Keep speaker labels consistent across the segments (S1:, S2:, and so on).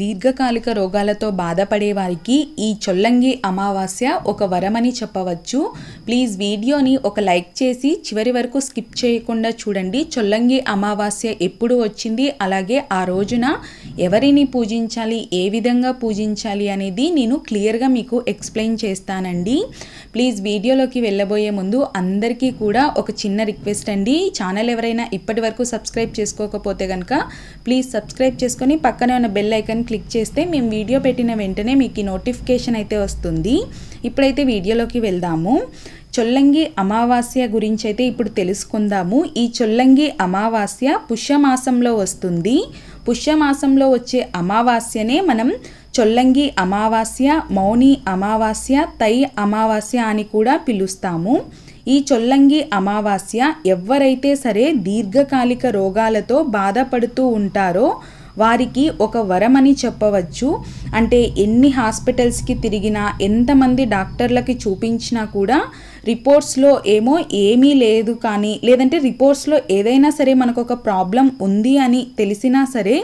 S1: దీర్ఘకాలిక రోగాలతో బాధపడే వారికి ఈ చొల్లంగి అమావాస్య ఒక వరమని చెప్పవచ్చు. ప్లీజ్ వీడియోని ఒక లైక్ చేసి చివరి వరకు స్కిప్ చేయకుండా చూడండి. చొల్లంగి అమావాస్య ఎప్పుడు వచ్చింది? అలాగే ఆ రోజున ఎవరిని పూజించాలి? ఏ విధంగా పూజించాలి అనేది నేను క్లియర్గా మీకు ఎక్స్ప్లెయిన్ చేస్తానండి. ప్లీజ్ వీడియోలోకి వెళ్ళబోయే ముందు అందరికీ కూడా ఒక చిన్న రిక్వెస్ట్ అండి. ఛానల్ ఎవరైనా ఇప్పటి వరకు సబ్స్క్రైబ్ చేసుకోకపోతే కనుక ప్లీజ్ సబ్స్క్రైబ్ చేసుకొని పక్కనే ఉన్న బెల్ ఐకన్ క్లిక్ చేస్తే మేము వీడియో పెట్టిన వెంటనే మీకు ఈ నోటిఫికేషన్ అయితే వస్తుంది. ఇప్పుడైతే వీడియోలోకి వెళ్దాము. చొల్లంగి అమావాస్య గురించి అయితే ఇప్పుడు తెలుసుకుందాము. ఈ చొల్లంగి అమావాస్య పుష్యమాసంలో వస్తుంది. పుష్యమాసంలో వచ్చే అమావాస్యనే మనం చొల్లంగి అమావాస్య మౌని అమావాస్య తై అమావాస్య అని కూడా పిలుస్తాము. ఈ చొల్లంగి అమావాస్య ఎవరైతే సరే దీర్ఘకాలిక రోగాలతో బాధపడుతూ ఉంటారో వారికి ఒక వరమని చెప్పవచ్చు. అంటే ఎన్ని హాస్పిటల్స్కి తిరిగినా ఎంతమంది డాక్టర్లకి చూపించినా కూడా రిపోర్ట్స్లో ఏమో ఏమీ లేదు కానీ లేదంటే రిపోర్ట్స్లో ఏదైనా సరే మనకు ఒక ప్రాబ్లం ఉంది అని తెలిసినా సరే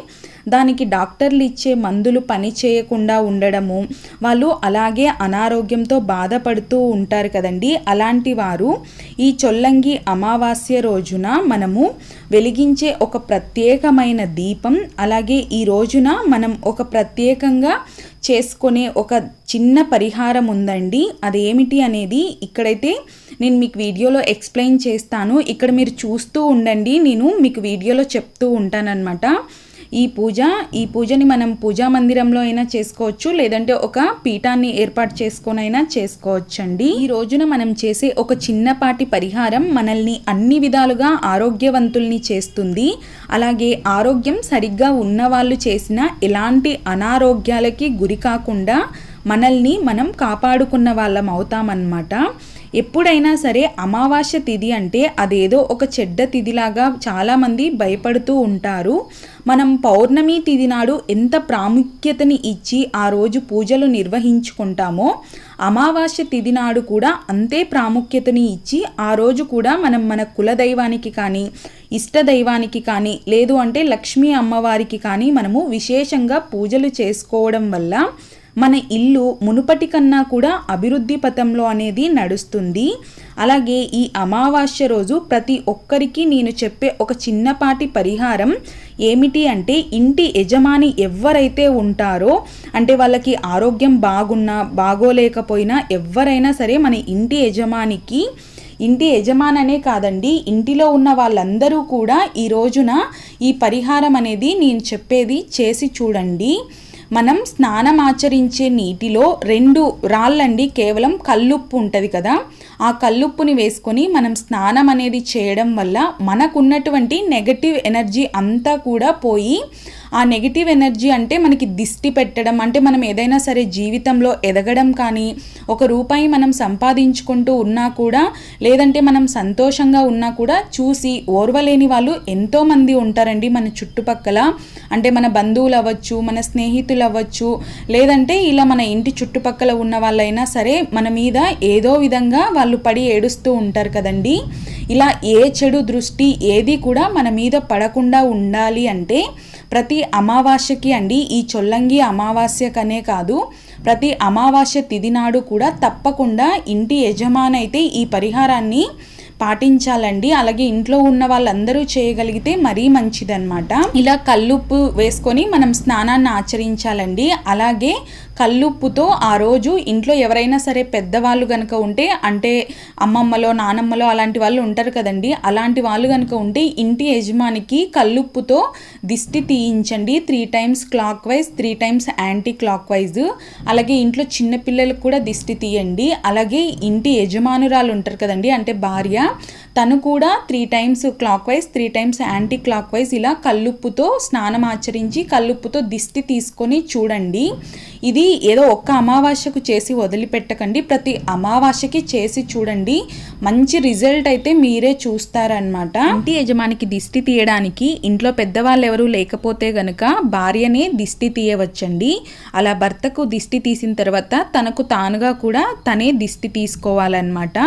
S1: దానికి డాక్టర్లు ఇచ్చే మందులు పని చేయకుండా ఉండడము. వాళ్ళు అలాగే అనారోగ్యంతో బాధపడుతూ ఉంటారు కదండి. అలాంటి వారు ఈ చొల్లంగి అమావాస్య రోజున మనము వెలిగించే ఒక ప్రత్యేకమైన దీపం అలాగే ఈ రోజున మనం ఒక ప్రత్యేకంగా చేసుకునే ఒక చిన్న పరిహారం ఉందండి. అదేమిటి అనేది ఇక్కడైతే నేను మీకు వీడియోలో ఎక్స్ప్లెయిన్ చేస్తాను. ఇక్కడ మీరు చూస్తూ ఉండండి. నేను మీకు వీడియోలో చెప్తూ ఉంటానన్నమాట. ఈ పూజ ఈ పూజని మనం పూజా మందిరంలో అయినా చేసుకోవచ్చు లేదంటే ఒక పీఠాన్ని ఏర్పాటు చేసుకొనైనా చేసుకోవచ్చండి. చేసుకోవచ్చు అండి ఈ రోజున మనం చేసే ఒక చిన్నపాటి పరిహారం మనల్ని అన్ని విధాలుగా ఆరోగ్యవంతుల్ని చేస్తుంది. అలాగే ఆరోగ్యం సరిగ్గా ఉన్న వాళ్ళు చేసిన ఎలాంటి అనారోగ్యాలకి గురి కాకుండా మనల్ని మనం కాపాడుకున్న వాళ్ళం అవుతామన్నమాట. ఎప్పుడైనా సరే అమావాస్య తిథి అంటే అదేదో ఒక చెడ్డ తిథిలాగా చాలామంది భయపడుతూ ఉంటారు. మనం పౌర్ణమి తిథి నాడు ఎంత ప్రాముఖ్యతని ఇచ్చి ఆ రోజు పూజలు నిర్వహించుకుంటామో అమావాస్య తిథి నాడు కూడా అంతే ప్రాముఖ్యతని ఇచ్చి ఆ రోజు కూడా మనం మన కులదైవానికి కానీ ఇష్ట దైవానికి కానీ లేదు అంటే లక్ష్మీ అమ్మవారికి కానీ మనము విశేషంగా పూజలు చేసుకోవడం వల్ల మన ఇల్లు మునుపటి కన్నా కూడా అభివృద్ధి పథంలో అనేది నడుస్తుంది. అలాగే ఈ అమావాస్య రోజు ప్రతి ఒక్కరికి నేను చెప్పే ఒక చిన్నపాటి పరిహారం ఏమిటి అంటే ఇంటి యజమాని ఎవరైతే ఉంటారో అంటే వాళ్ళకి ఆరోగ్యం బాగున్నా బాగోలేకపోయినా ఎవరైనా సరే మన ఇంటి యజమానికి ఇంటి యజమాననే కాదండి ఇంటిలో ఉన్న వాళ్ళందరూ కూడా ఈ రోజున ఈ పరిహారం అనేది నేను చెప్పేది చేసి చూడండి. మనం స్నానం ఆచరించే నీటిలో రెండు రాళ్ళండి కేవలం కల్లుప్పు ఉంటుంది కదా ఆ కల్లుప్పుని వేసుకొని మనం స్నానం అనేది చేయడం వల్ల మనకున్నటువంటి నెగటివ్ ఎనర్జీ అంతా కూడా పోయి ఆ నెగిటివ్ ఎనర్జీ అంటే మనకి దిష్టి పెట్టడం అంటే మనం ఏదైనా సరే జీవితంలో ఎదగడం కానీ ఒక రూపాయి మనం సంపాదించుకుంటూ ఉన్నా కూడా లేదంటే మనం సంతోషంగా ఉన్నా కూడా చూసి ఓర్వలేని వాళ్ళు ఎంతోమంది ఉంటారండి మన చుట్టుపక్కల. అంటే మన బంధువులు అవ్వచ్చు మన స్నేహితులు అవ్వచ్చు లేదంటే ఇలా మన ఇంటి చుట్టుపక్కల ఉన్న వాళ్ళైనా సరే మన మీద ఏదో విధంగా వాళ్ళు పడి ఏడుస్తూ ఉంటారు కదండి. ఇలా ఏ చెడు దృష్టి ఏది కూడా మన మీద పడకుండా ఉండాలి అంటే ప్రతి అమావాస్యకి అండి ఈ చొల్లంగి అమావాస్యకనే కాదు ప్రతి అమావాస్య తిది నాడు కూడా తప్పకుండా ఇంటి యజమానైతే ఈ పరిహారాన్ని పాటించాలండి. అలాగే ఇంట్లో ఉన్న వాళ్ళందరూ చేయగలిగితే మరీ మంచిదన్నమాట. ఇలా కల్లుప్పు వేసుకొని మనం స్నానాన్ని ఆచరించాలండి. అలాగే కల్లుప్పుతో ఆ రోజు ఇంట్లో ఎవరైనా సరే పెద్దవాళ్ళు కనుక ఉంటే అంటే అమ్మమ్మలో నానమ్మలో అలాంటి వాళ్ళు ఉంటారు కదండి. అలాంటి వాళ్ళు కనుక ఉంటే ఇంటి యజమానికి కల్లుప్పుతో దిష్టి తీయించండి. Three times clockwise three times anticlockwise. అలాగే ఇంట్లో చిన్నపిల్లలకు కూడా దిష్టి తీయండి. అలాగే ఇంటి యజమానురాలు ఉంటారు కదండి అంటే భార్య. తను కూడా three times clockwise three times anticlockwise ఇలా కల్లుప్పుతో స్నానం ఆచరించి కల్లుప్పుతో దిష్టి తీసుకొని చూడండి. ఇది ఏదో ఒక్క అమావాస్యకు చేసి వదిలిపెట్టకండి. ప్రతి అమావాస్యకి చేసి చూడండి. మంచి రిజల్ట్ అయితే మీరే చూస్తారనమాట ఇంటి యజమానికి దిష్టి తీయడానికి ఇంట్లో పెద్దవాళ్ళు ఎవరు లేకపోతే గనుక భార్యనే దిష్టి తీయవచ్చండి. అలా భర్తకు దిష్టి తీసిన తర్వాత తనకు తానుగా కూడా తనే దిష్టి తీసుకోవాలన్నమాట.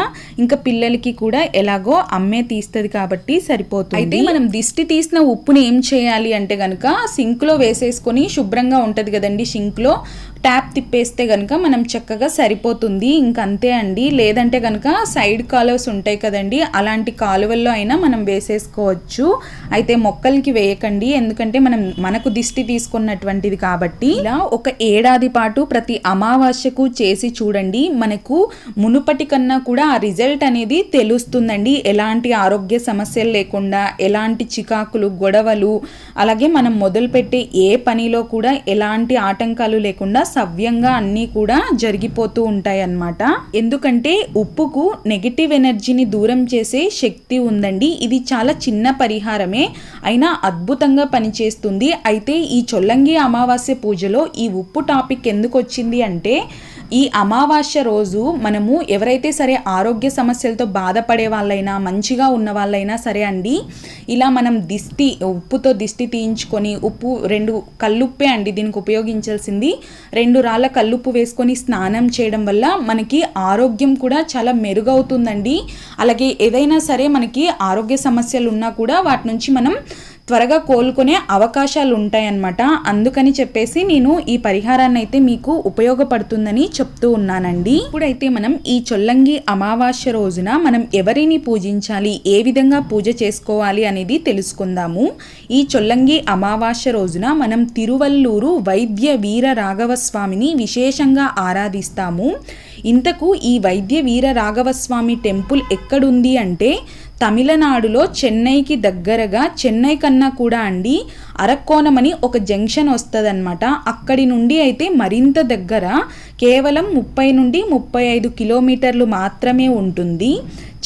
S1: ఇంకా పిల్లలకి కూడా ఎలాగో అమ్మే తీస్తుంది కాబట్టి సరిపోతుంది. అయితే మనం దిష్టి తీసిన ఉప్పుని ఏం చేయాలి అంటే కనుక సింక్లో వేసేసుకొని శుభ్రంగా ఉంటుంది కదండి సింక్లో. ట్యాప్ తిప్పేస్తే కనుక మనం చక్కగా సరిపోతుంది. ఇంకంతే అండి. లేదంటే కనుక సైడ్ కాలువస్ ఉంటాయి కదండి. అలాంటి కాలువల్లో అయినా మనం వేసేసుకోవచ్చు. అయితే మొక్కలకి వేయకండి. ఎందుకంటే మనం మనకు దిష్టి తీసుకున్నటువంటిది కాబట్టి ఇలా ఒక ఏడాది పాటు ప్రతి అమావాస్యకు చేసి చూడండి. మనకు మునుపటి కన్నా కూడా ఆ రిజల్ట్ అనేది తెలుస్తుందండి. ఎలాంటి ఆరోగ్య సమస్యలు లేకుండా ఎలాంటి చికాకులు గొడవలు అలాగే మనం మొదలుపెట్టే ఏ పనిలో కూడా ఎలాంటి ఆటంకాలు లేకుండా సవ్యంగా అన్నీ కూడా జరిగిపోతూ ఉంటాయి అన్నమాట ఎందుకంటే ఉప్పుకు నెగిటివ్ ఎనర్జీని దూరం చేసే శక్తి ఉందండి. ఇది చాలా చిన్న పరిహారమే. అయినా అద్భుతంగా పనిచేస్తుంది. అయితే ఈ చొల్లంగి అమావాస్య పూజలో ఈ ఉప్పు టాపిక్ ఎందుకు వచ్చింది అంటే ఈ అమావాస్య రోజు మనము ఎవరైతే సరే ఆరోగ్య సమస్యలతో బాధపడే వాళ్ళైనా మంచిగా ఉన్న వాళ్ళైనా సరే అండి ఇలా మనం దిష్టి ఉప్పుతో దిష్టి తీయించుకొని ఉప్పు రెండు కల్లుప్పే అండి దీనికి ఉపయోగించాల్సింది. రెండు రాళ్ళ కల్లుప్పు వేసుకొని స్నానం చేయడం వల్ల మనకి ఆరోగ్యం కూడా చాలా మెరుగవుతుందండి. అలాగే ఏదైనా సరే మనకి ఆరోగ్య సమస్యలు ఉన్నా కూడా వాటి నుంచి మనం త్వరగా కోలుకునే అవకాశాలు ఉంటాయన్నమాట అందుకని చెప్పేసి నేను ఈ పరిహారాన్ని అయితే మీకు ఉపయోగపడుతుందని చెప్తూ ఉన్నానండి. ఇప్పుడైతే మనం ఈ చొల్లంగి అమావాస్య రోజున మనం ఎవరిని పూజించాలి ఏ విధంగా పూజ చేసుకోవాలి అనేది తెలుసుకుందాము. ఈ చొల్లంగి అమావాస్య రోజున మనం తిరువల్లూరు వైద్య వీర రాఘవ స్వామిని విశేషంగా ఆరాధిస్తాము. ఇంతకు ఈ వైద్య వీర రాఘవస్వామి టెంపుల్ ఎక్కడుంది అంటే తమిళనాడులో చెన్నైకి దగ్గరగా చెన్నై కన్నా కూడా అండి అరక్కోణం అని ఒక జంక్షన్ వస్తుందన్నమాట. అక్కడి నుండి అయితే మరింత దగ్గర కేవలం ముప్పై నుండి ముప్పై ఐదు కిలోమీటర్లు మాత్రమే ఉంటుంది.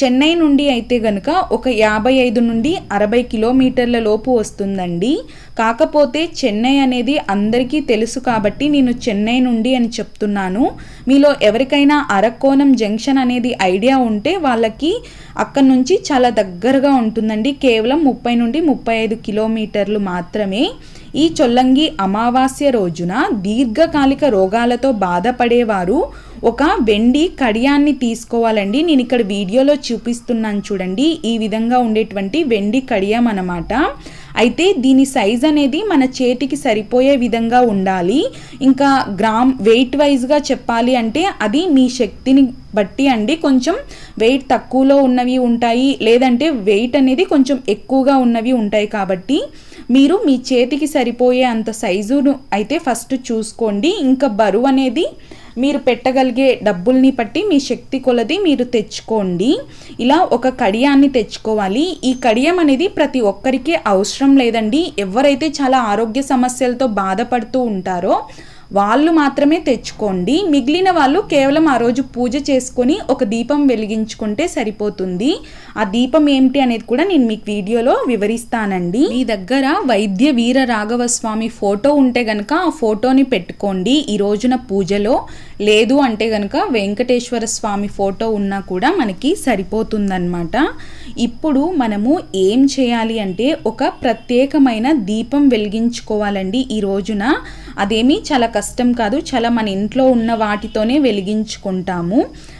S1: చెన్నై నుండి అయితే గనుక ఒక యాభై ఐదు నుండి అరవై కిలోమీటర్ల లోపు వస్తుందండి. కాకపోతే చెన్నై అనేది అందరికీ తెలుసు కాబట్టి నేను చెన్నై నుండి అని చెప్తున్నాను. మీలో ఎవరికైనా అరకోణం జంక్షన్ అనేది ఐడియా ఉంటే వాళ్ళకి అక్కడ నుంచి చాలా దగ్గరగా ఉంటుందండి. కేవలం ముప్పై నుండి ముప్పై ఐదు కిలోమీటర్లు మాత్రమే. ఈ చొల్లంగి అమావాస్య రోజున దీర్ఘకాలిక రోగాలతో బాధపడేవారు ఒక వెండి కడియాన్ని తీసుకోవాలండి. నేను ఇక్కడ వీడియోలో చూపిస్తున్నాను చూడండి. ఈ విధంగా ఉండేటువంటి వెండి కడియం అన్నమాట. అయితే దీని సైజ్ అనేది మన చేతికి సరిపోయే విధంగా ఉండాలి. ఇంకా గ్రామ్ వెయిట్ వైజ్గా చెప్పాలి అంటే అది మీ శక్తిని బట్టి అండి. కొంచెం వెయిట్ తక్కువలో ఉన్నవి ఉంటాయి. లేదంటే వెయిట్ అనేది కొంచెం ఎక్కువగా ఉన్నవి ఉంటాయి కాబట్టి మీరు మీ చేతికి సరిపోయే అంత సైజును అయితే ఫస్ట్ చూసుకోండి. ఇంకా బరువు అనేది మీరు పెట్టగలిగే డబ్బుల్ని బట్టి మీ శక్తి కొలది మీరు తెచ్చుకోండి. ఇలా ఒక కడియాన్ని తెచ్చుకోవాలి. ఈ కడియం అనేది ప్రతి ఒక్కరికి అవసరం లేదండి. ఎవరైతే చాలా ఆరోగ్య సమస్యలతో బాధపడుతూ ఉంటారో వాళ్ళు మాత్రమే తెచ్చుకోండి. మిగిలిన వాళ్ళు కేవలం ఆ రోజు పూజ చేసుకొని ఒక దీపం వెలిగించుకుంటే సరిపోతుంది. ఆ దీపం ఏమిటి అనేది కూడా నేను మీకు వీడియోలో వివరిస్తానండి. మీ దగ్గర వైద్య వీర రాఘవ స్వామి ఫోటో ఉంటే గనక ఆ ఫోటోని పెట్టుకోండి. ఈ రోజున పూజలో లేదు అంటే కనుక వెంకటేశ్వర స్వామి ఫోటో ఉన్నా కూడా మనకి సరిపోతుందన్నమాట. ఇప్పుడు మనము ఏం చేయాలి అంటే ఒక ప్రత్యేకమైన దీపం వెలిగించుకోవాలండి ఈ రోజున. అదేమీ చాలా కష్టం కాదు చాలా మన ఇంట్లో ఉన్న వాటితోనే వెలిగించుకుంటాము.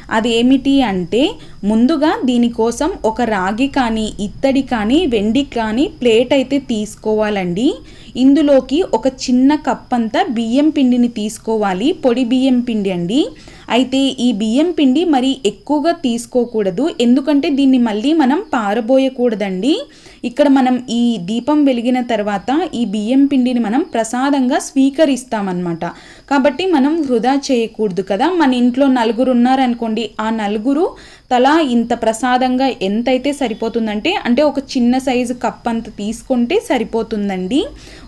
S1: అదేమిటి అంటే ముందుగా దీనికోసం ఒక రాగి కానీ ఇత్తడి కానీ వెండి కానీ ప్లేట్ అయితే తీసుకోవాలండి. ఇందులోకి ఒక చిన్న కప్ అంతా బియ్యం పిండిని తీసుకోవాలి. పొడి బియ్యం పిండి అండి. అయితే ఈ బియ్యం పిండి మరి ఎక్కువగా తీసుకోకూడదు. ఎందుకంటే దీన్ని మళ్ళీ మనం పారబోయకూడదండి. ఇక్కడ మనం ఈ దీపం వెలిగిన తర్వాత ఈ బియ్యం పిండిని మనం ప్రసాదంగా స్వీకరిస్తామన్నమాట. కాబట్టి మనం వృధా చేయకూడదు కదా. మన ఇంట్లో నలుగురు ఉన్నారనుకోండి ఆ నలుగురు తలా ఇంత ప్రసాదంగా ఎంతైతే సరిపోతుందంటే అంటే ఒక చిన్న సైజు కప్ అంత తీసుకుంటే సరిపోతుందండి.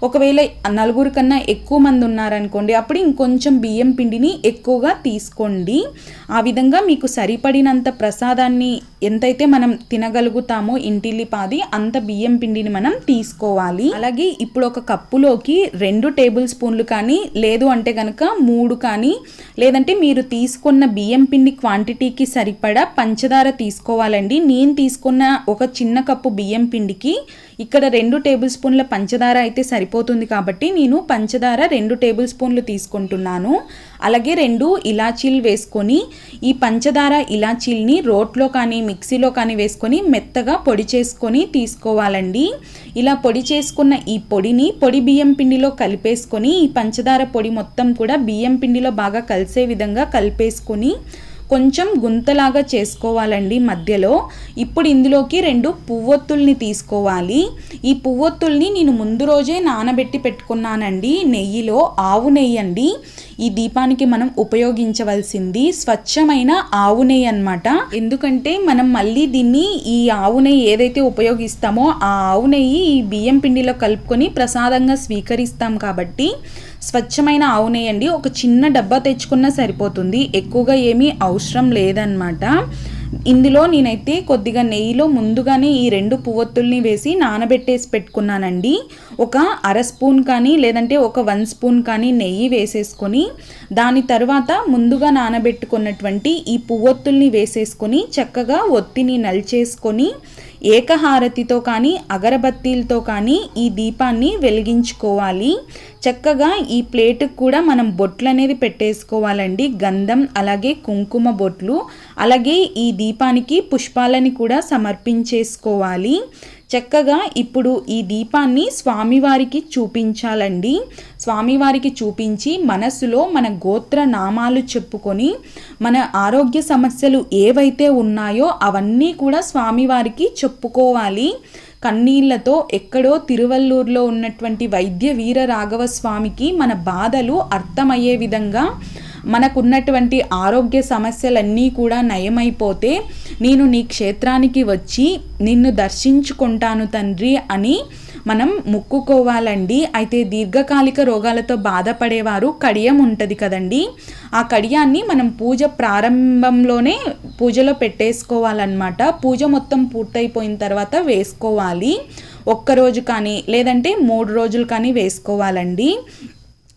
S1: ఒకవేళ నలుగురు కన్నా ఎక్కువ మంది ఉన్నారనుకోండి అప్పుడు ఇంకొంచెం బియ్యం పిండిని ఎక్కువగా తీసుకోండి. ఆ విధంగా మీకు సరిపడినంత ప్రసాదాన్ని ఎంతైతే మనం తినగలుగుతామో ఇంటిల్లిపాది అంత బియ్యం పిండిని మనం తీసుకోవాలి. అలాగే ఇప్పుడు ఒక కప్పులోకి రెండు టేబుల్ స్పూన్లు కానీ లేదు అంటే కనుక మూడు కానీ లేదంటే మీరు తీసుకున్న బియ్యం పిండి క్వాంటిటీకి సరిపడా పంచ పంచదార తీసుకోవాలండి. నేను తీసుకున్న ఒక చిన్న కప్పు బియ్యం పిండికి ఇక్కడ రెండు టేబుల్ స్పూన్ల పంచదార అయితే సరిపోతుంది కాబట్టి నేను పంచదార రెండు టేబుల్ స్పూన్లు తీసుకుంటున్నాను. అలాగే రెండు ఇలాచీలు వేసుకొని ఈ పంచదార ఇలాచీల్ని రోట్లో కానీ మిక్సీలో కానీ వేసుకొని మెత్తగా పొడి చేసుకొని తీసుకోవాలండి. ఇలా పొడి చేసుకున్న ఈ పొడిని పొడి బియ్యం పిండిలో కలిపేసుకొని ఈ పంచదార పొడి మొత్తం కూడా బియ్యం పిండిలో బాగా కలిసే విధంగా కలిపేసుకొని కొంచెం గుంతలాగా చేసుకోవాలండి మధ్యలో. ఇప్పుడు ఇందులోకి రెండు పువ్వొత్తుల్ని తీసుకోవాలి. ఈ పువ్వొత్తుల్ని నేను ముందు రోజే నానబెట్టి పెట్టుకున్నానండి. నెయ్యిలో ఆవు నెయ్యి అండి. ఈ దీపానికి మనం ఉపయోగించవలసింది స్వచ్ఛమైన ఆవు నెయ్యి అనమాట ఎందుకంటే మనం మళ్ళీ దీన్ని ఈ ఆవు నెయ్యి ఏదైతే ఉపయోగిస్తామో ఆ ఆవు నెయ్యి ఈ బియ్యం పిండిలో కలుపుకొని ప్రసాదంగా స్వీకరిస్తాం కాబట్టి స్వచ్ఛమైన ఆవు నెయ్యండి. ఒక చిన్న డబ్బా తెచ్చుకున్నా సరిపోతుంది. ఎక్కువగా ఏమీ అవసరం లేదనమాట ఇందులో నేనైతే కొద్దిగా నెయ్యిలో ముందుగానే ఈ రెండు పువ్వొత్తుల్ని వేసి నానబెట్టేసి పెట్టుకున్నానండి. ఒక అర స్పూన్ కానీ లేదంటే ఒక వన్ స్పూన్ కానీ నెయ్యి వేసేసుకొని దాని తర్వాత ముందుగా నానబెట్టుకున్నటువంటి ఈ పువ్వొత్తుల్ని వేసేసుకొని చక్కగా ఒత్తిని నలిచేసుకొని ఏకహారతితో కానీ అగరబత్తీలతో కానీ ఈ దీపాన్ని వెలిగించుకోవాలి. చక్కగా ఈ ప్లేట్కు కూడా మనం బొట్లు అనేది పెట్టేసుకోవాలండి. గంధం అలాగే కుంకుమ బొట్లు అలాగే ఈ దీపానికి పుష్పాలని కూడా సమర్పించేసుకోవాలి. చక్కగా ఇప్పుడు ఈ దీపాన్ని స్వామివారికి చూపించాలండి. స్వామివారికి చూపించి మనసులో మన గోత్ర నామాలు చెప్పుకొని మన ఆరోగ్య సమస్యలు ఏవైతే ఉన్నాయో అవన్నీ కూడా స్వామివారికి చెప్పుకోవాలి. కన్నీళ్ళతో ఎక్కడో తిరువల్లూరులో ఉన్నటువంటి వైద్య వీర రాఘవ స్వామికి మన బాధలు అర్థమయ్యే విధంగా మనకున్నటువంటి ఆరోగ్య సమస్యలన్నీ కూడా నయమైపోతే నేను నీ క్షేత్రానికి వచ్చి నిన్ను దర్శించుకుంటాను తండ్రి అని మనం ముక్కుకోవాలండి. అయితే దీర్ఘకాలిక రోగాలతో బాధపడేవారు కడియం ఉంటుంది కదండి. ఆ కడియాన్ని మనం పూజ ప్రారంభంలోనే పూజలో పెట్టేసుకోవాలన్నమాట. పూజ మొత్తం పూర్తయిపోయిన తర్వాత వేసుకోవాలి. ఒక్కరోజు కానీ లేదంటే మూడు రోజులు కానీ వేసుకోవాలండి.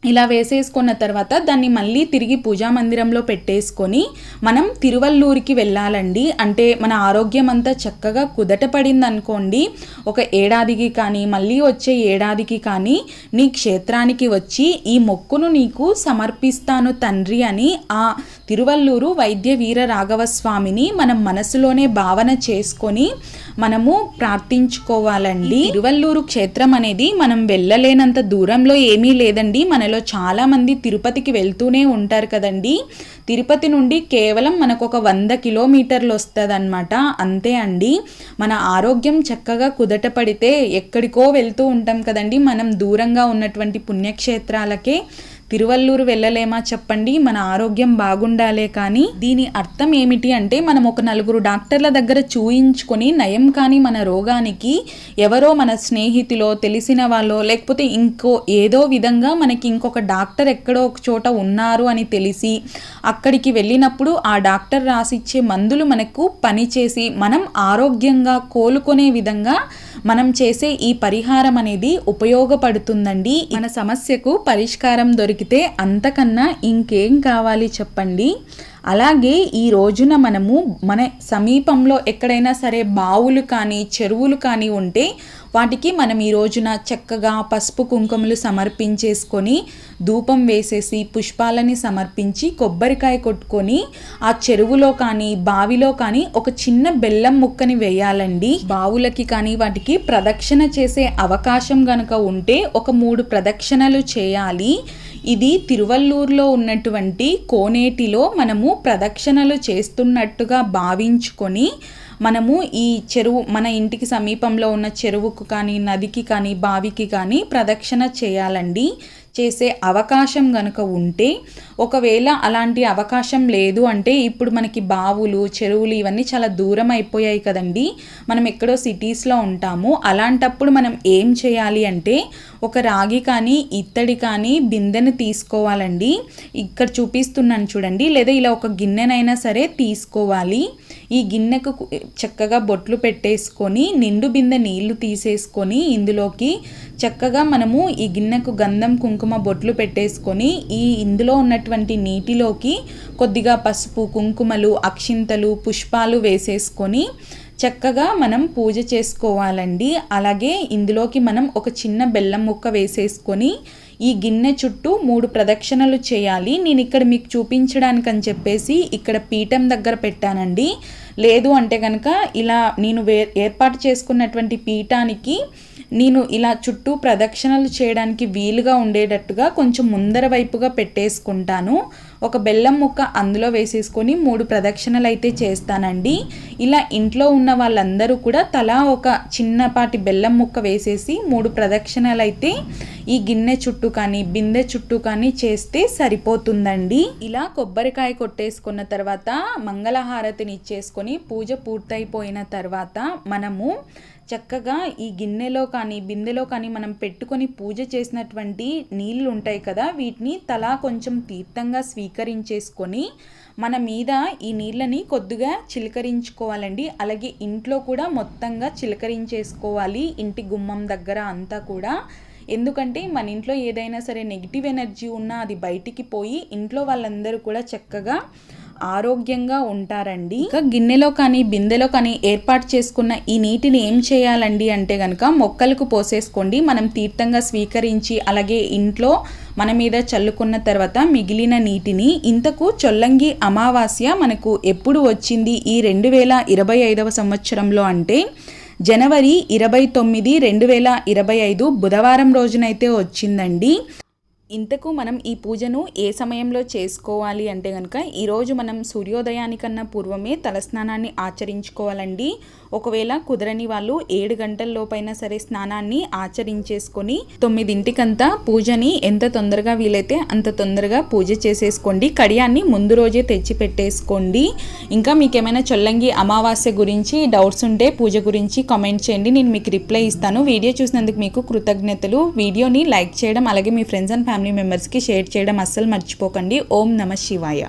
S1: ఇలా వేసేసుకున్న తర్వాత దాన్ని మళ్ళీ తిరిగి పూజా మందిరంలో పెట్టేసుకొని మనం తిరువల్లూరికి వెళ్ళాలండి. అంటే మన ఆరోగ్యం అంతా చక్కగా కుదట పడింది అనుకోండి. ఒక ఏడాదికి కానీ మళ్ళీ వచ్చే ఏడాదికి కానీ నీ క్షేత్రానికి వచ్చి ఈ మొక్కును నీకు సమర్పిస్తాను తండ్రి అని ఆ తిరువల్లూరు వైద్య వీర రాఘవ స్వామిని మనం మనసులోనే భావన చేసుకొని మనము ప్రార్థించుకోవాలండి. తిరువల్లూరు క్షేత్రం అనేది మనం వెళ్ళలేనంత దూరంలో ఏమీ లేదండి. మన మనలో చాలామంది తిరుపతికి వెళ్తూనే ఉంటారు కదండి. తిరుపతి నుండి కేవలం మనకు ఒక వంద కిలోమీటర్లు వస్తుంది అనమాట అంతే అండి. మన ఆరోగ్యం చక్కగా కుదట పడితే ఎక్కడికో వెళ్తూ ఉంటాం కదండి. మనం దూరంగా ఉన్నటువంటి పుణ్యక్షేత్రాలకే తిరువల్లూరు వెళ్ళలేమా చెప్పండి? మన ఆరోగ్యం బాగుండాలే కానీ దీని అర్థం ఏమిటి అంటే మనం ఒక నలుగురు డాక్టర్ల దగ్గర చూయించుకొని నయం కాని మన రోగానికి ఎవరో మన స్నేహితులో తెలిసిన వాళ్ళో లేకపోతే ఇంకో ఏదో విధంగా మనకి ఇంకొక డాక్టర్ ఎక్కడో ఒక చోట ఉన్నారు అని తెలిసి అక్కడికి వెళ్ళినప్పుడు ఆ డాక్టర్ రాసిచ్చే మందులు మనకు పనిచేసి మనం ఆరోగ్యంగా కోలుకునే విధంగా మనం చేసే ఈ పరిహారం అనేది ఉపయోగపడుతుందండి. మన సమస్యకు పరిష్కారం దొరికి దొరికితే అంతకన్నా ఇంకేం కావాలి చెప్పండి? అలాగే ఈ రోజున మనము మన సమీపంలో ఎక్కడైనా సరే బావులు కానీ చెరువులు కానీ ఉంటే వాటికి మనం ఈ రోజున చక్కగా పసుపు కుంకుమలు సమర్పించేసుకొని ధూపం వేసేసి పుష్పాలని సమర్పించి కొబ్బరికాయ కొట్టుకొని ఆ చెరువులో కానీ బావిలో కానీ ఒక చిన్న బెల్లం ముక్కని వేయాలండి. బావులకి కానీ వాటికి ప్రదక్షిణ చేసే అవకాశం గనక ఉంటే ఒక మూడు ప్రదక్షిణలు చేయాలి. ఇది తిరువల్లూరులో ఉన్నటువంటి కోనేటిలో మనము ప్రదక్షిణలు చేస్తున్నట్టుగా భావించుకొని మనము ఈ చెరువు మన ఇంటికి సమీపంలో ఉన్న చెరువుకు కానీ నదికి కానీ బావికి కానీ ప్రదక్షిణ చేయాలండి. చేసే అవకాశం కనుక ఉంటే ఒకవేళ అలాంటి అవకాశం లేదు అంటే ఇప్పుడు మనకి బావులు చెరువులు ఇవన్నీ చాలా దూరం అయిపోయాయి కదండి. మనం ఎక్కడో సిటీస్లో ఉంటాము. అలాంటప్పుడు మనం ఏం చేయాలి అంటే ఒక రాగి కానీ ఇత్తడి కానీ బిందెను తీసుకోవాలండి. ఇక్కడ చూపిస్తున్నాను చూడండి. లేదా ఇలా ఒక గిన్నెనైనా సరే తీసుకోవాలి. ఈ గిన్నెకు చక్కగా బొట్లు పెట్టేసుకొని నిండు బిందె నీళ్ళు తీసేసుకొని ఇందులోకి చక్కగా మనము ఈ గిన్నెకు గంధం కుంకుమ బొట్లు పెట్టేసుకొని ఈ ఇందులో ఉన్నటువంటి నీటిలోకి కొద్దిగా పసుపు కుంకుమలు అక్షింతలు పుష్పాలు వేసేసుకొని చక్కగా మనం పూజ చేసుకోవాలండి. అలాగే ఇందులోకి మనం ఒక చిన్న బెల్లం ముక్క వేసేసుకొని ఈ గిన్నె చుట్టూ మూడు ప్రదక్షిణలు చేయాలి. నేను ఇక్కడ మీకు చూపించడానికి అని చెప్పేసి ఇక్కడ పీఠం దగ్గర పెట్టానండి. లేదు అంటే కనుక ఇలా నేను వే ఏర్పాటు చేసుకున్నటువంటి పీఠానికి నేను ఇలా చుట్టూ ప్రదక్షిణలు చేయడానికి వీలుగా ఉండేటట్టుగా కొంచెం ముందర వైపుగా పెట్టేసుకుంటాను. ఒక బెల్లం ముక్క అందులో వేసేసుకొని మూడు ప్రదక్షిణలు అయితే చేస్తానండి. ఇలా ఇంట్లో ఉన్న వాళ్ళందరూ కూడా తలా ఒక చిన్నపాటి బెల్లం ముక్క వేసేసి మూడు ప్రదక్షిణలు అయితే ఈ గిన్నె చుట్టూ కానీ బిందె చుట్టూ కానీ చేస్తే సరిపోతుందండి. ఇలా కొబ్బరికాయ కొట్టేసుకున్న తర్వాత మంగళహారతిని ఇచ్చేసుకొని పూజ పూర్తయిపోయిన తర్వాత మనము చక్కగా ఈ గిన్నెలో కానీ బిందెలో కానీ మనం పెట్టుకొని పూజ చేసినటువంటి నీళ్ళు ఉంటాయి కదా వీటిని తలా కొంచెం తీర్థంగా స్వీకరించేసుకొని మన మీద ఈ నీళ్ళని కొద్దిగా చిలకరించుకోవాలండి. అలాగే ఇంట్లో కూడా మొత్తంగా చిలకరించేసుకోవాలి ఇంటి గుమ్మం దగ్గర అంతా కూడా. ఎందుకంటే మన ఇంట్లో ఏదైనా సరే నెగిటివ్ ఎనర్జీ ఉన్నా అది బయటికి పోయి ఇంట్లో వాళ్ళందరూ కూడా చక్కగా ఆరోగ్యంగా ఉంటారండి. ఇంకా గిన్నెలో కానీ బిందెలో కానీ ఏర్పాటు చేసుకున్న ఈ నీటిని ఏం చేయాలండి అంటే కనుక మొక్కలకు పోసేసుకోండి. మనం తీర్థంగా స్వీకరించి అలాగే ఇంట్లో మన మీద చల్లుకున్న తర్వాత మిగిలిన నీటిని ఇంతకు చొల్లంగి అమావాస్య మనకు ఎప్పుడు వచ్చింది? ఈ రెండు వేల ఇరవై ఐదవ సంవత్సరంలో అంటే జనవరి ఇరవై తొమ్మిది రెండు వేల ఇరవై ఐదు బుధవారం రోజునైతే వచ్చిందండి. ఇంతకు మనం ఈ పూజను ఏ సమయంలో చేసుకోవాలి అంటే కనుక ఈరోజు మనం సూర్యోదయానికన్నా పూర్వమే తలస్నానాన్ని ఆచరించుకోవాలండి. ఒకవేళ కుదరని వాళ్ళు ఏడు గంటల లోపైనా సరే స్నానాన్ని ఆచరించేసుకొని తొమ్మిదింటికంతా పూజని ఎంత తొందరగా వీలైతే అంత తొందరగా పూజ చేసేసుకోండి. కడియాన్ని ముందు రోజే తెచ్చి పెట్టేసుకోండి ఇంకా మీకు ఏమైనా చొల్లంగి అమావాస్య గురించి డౌట్స్ ఉంటే పూజ గురించి కామెంట్ చేయండి. నేను మీకు రిప్లై ఇస్తాను. వీడియో చూసినందుకు మీకు కృతజ్ఞతలు. వీడియోని లైక్ చేయడం అలాగే మీ ఫ్రెండ్స్ అండ్ ఫ్యామిలీ మెంబర్స్కి షేర్ చేయడం అస్సలు మర్చిపోకండి. ఓం నమ శివాయ.